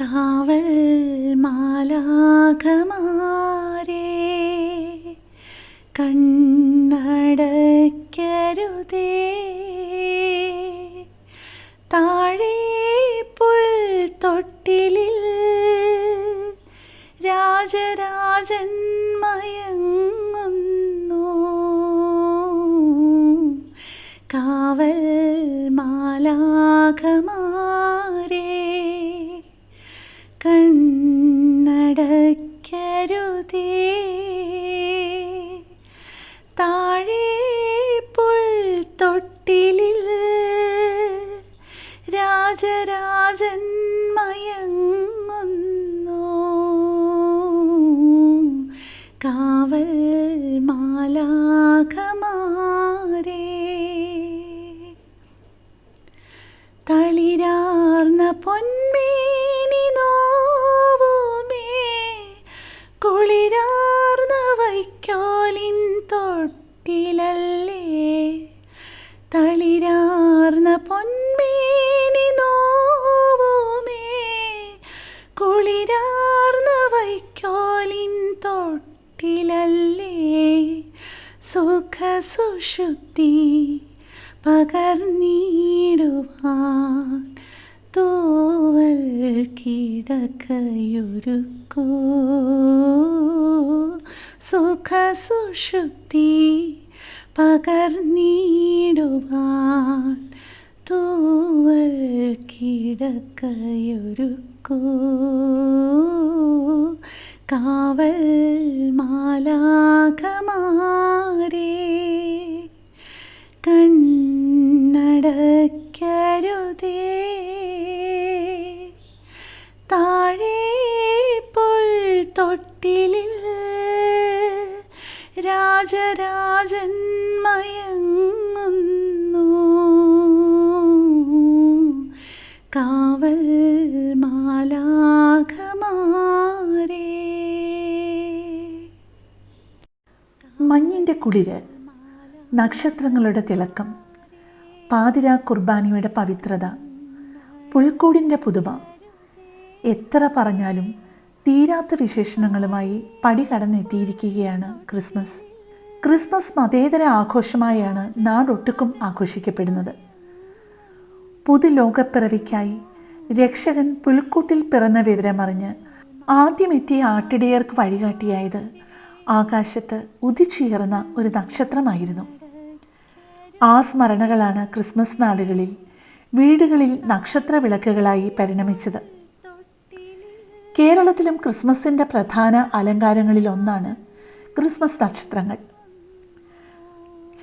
കാവൽ മാലാഖമാരേ കണ്ണടയ്ക്കരുതേ. രാജരാജൻ മയങ്ങുന്നു. കാവൽ മാലാഖമാരേ. തളിരാർന്ന പൊന്മേനി നോവുമേ. കുളിരാർന്ന വൈക്കോലിൻ തൊട്ടിലല്ലേ. തളിരാർന്ന പൊന്മേനി തൊട്ടിലല്ലേ സുഖസുഷുപ്തി പകർന്നിടുവാൻ തൂവൽ സുഖ സുഖസുഷുപ്തി പകർന്നിടുവാൻ തൂവൽ കിടക്കയൊരുക്കോ. കാവൽ മാലാഖമാരേ കണ്ണടക്കരുതേ. താഴെ പുൽത്തൊട്ടിലിൽ രാജരാജൻ മഞ്ഞിന്റെ കുളിര് നക്ഷത്രങ്ങളുടെ തിളക്കം പാതിരാ കുർബാനയുടെ പവിത്രത പുൽക്കൂടിന്റെ പുതുമ. എത്ര പറഞ്ഞാലും തീരാത്ത വിശേഷണങ്ങളുമായി പടി കടന്നെത്തിയിരിക്കുകയാണ് ക്രിസ്മസ്. ക്രിസ്മസ് മതേതര ആഘോഷമായാണ് നാടൊട്ടുക്കും ആഘോഷിക്കപ്പെടുന്നത്. പുതുലോകപ്പിറവിക്കായി രക്ഷകൻ പുൽക്കൂട്ടിൽ പിറന്ന വിവരമറിഞ്ഞ് ആദ്യമെത്തിയ ആട്ടിടയർക്ക് വഴികാട്ടിയായത് ആകാശത്ത് ഉദിച്ചുയർന്ന ഒരു നക്ഷത്രമായിരുന്നു. ആ സ്മരണകളാണ് ക്രിസ്മസ് നാളുകളിൽ വീടുകളിൽ നക്ഷത്ര വിളക്കുകളായി പരിണമിച്ചത്. കേരളത്തിലും ക്രിസ്മസിന്റെ പ്രധാന അലങ്കാരങ്ങളിൽ ഒന്നാണ് ക്രിസ്മസ് നക്ഷത്രങ്ങൾ.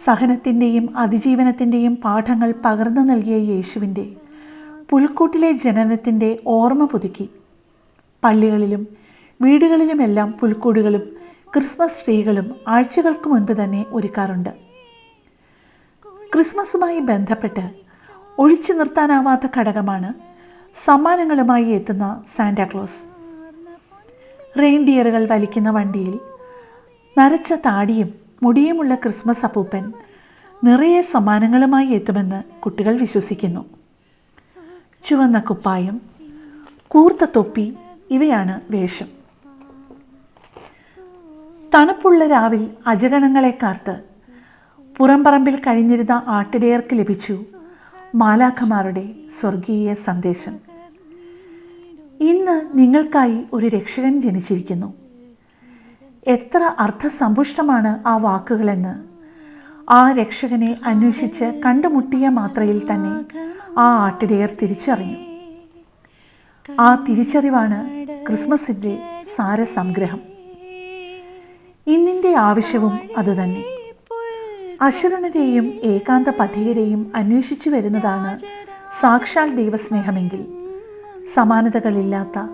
സഹനത്തിന്റെയും അതിജീവനത്തിന്റെയും പാഠങ്ങൾ പകർന്നു നൽകിയ യേശുവിന്റെ പുൽക്കൂട്ടിലെ ജനനത്തിന്റെ ഓർമ്മ പുതുക്കി. പള്ളികളിലും വീടുകളിലുമെല്ലാം പുൽക്കൂടുകളും ക്രിസ്മസ് ട്രീകളും ആഴ്ചകൾക്ക് മുൻപ് തന്നെ ഒരുക്കാറുണ്ട്. ക്രിസ്മസുമായി ബന്ധപ്പെട്ട് ഒഴിച്ചു നിർത്താനാവാത്ത ഘടകമാണ് സമ്മാനങ്ങളുമായി എത്തുന്ന സാന്റാക്ലോസ് റെയിൻഡിയറുകൾ വലിക്കുന്ന വണ്ടിയിൽ നരച്ച താടിയും മുടിയുമുള്ള ക്രിസ്മസ് അപ്പൂപ്പൻ നിറയെ സമ്മാനങ്ങളുമായി എത്തുമെന്ന് കുട്ടികൾ വിശ്വസിക്കുന്നു. ചുവന്ന കുപ്പായം കൂർത്ത തൊപ്പി ഇവയാണ് വേഷം. തണുപ്പുള്ള രാവിൽ അജഗണങ്ങളെ കാർത്ത് പുറംപറമ്പിൽ കഴിഞ്ഞിരുന്ന ആട്ടിടയർക്ക് ലഭിച്ചു മാലാഖമാരുടെ സ്വർഗീയ സന്ദേശം. ഇന്ന് നിങ്ങൾക്കായി ഒരു രക്ഷകൻ ജനിച്ചിരിക്കുന്നു. എത്ര അർത്ഥസമ്പുഷ്ടമാണ് ആ വാക്കുകളെന്ന് ആ രക്ഷകനെ അന്വേഷിച്ച് കണ്ടുമുട്ടിയ മാത്രയിൽ തന്നെ ആ ആട്ടിടയർ തിരിച്ചറിഞ്ഞു. ആ തിരിച്ചറിവാണ് ക്രിസ്മസിന്റെ സാരസംഗ്രഹം. ഇന്നിന്റെ ആവശ്യവും അതുതന്നെ. അശരണരെയും ഏകാന്ത പഥികരെയും അന്വേഷിച്ചു വരുന്നതാണ് സാക്ഷാൽ ദൈവസ്നേഹമെങ്കിൽ. സമാനതകളില്ലാത്ത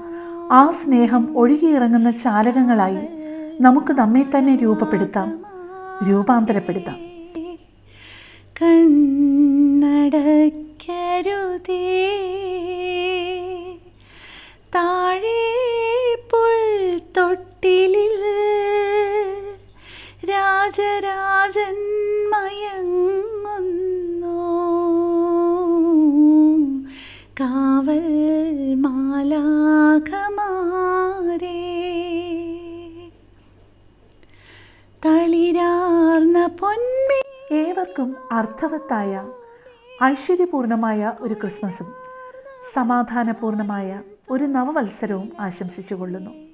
ആ സ്നേഹം ഒഴുകിയിറങ്ങുന്ന ചാലകങ്ങളായി നമുക്ക് നമ്മെ തന്നെ രൂപപ്പെടുത്താം രൂപാന്തരപ്പെടുത്താം. കണ്ണടയ്ക്കരുതേ രാജരാജൻ മയങ്ങുന്നു. കാവൽ മാലാ തളിരാർന്ന പൊന്മേ. ഏവർക്കും അർത്ഥവത്തായ ഐശ്വര്യപൂർണമായ ഒരു ക്രിസ്മസും സമാധാനപൂർണമായ ഒരു നവവത്സരവും ആശംസിച്ചുകൊള്ളുന്നു.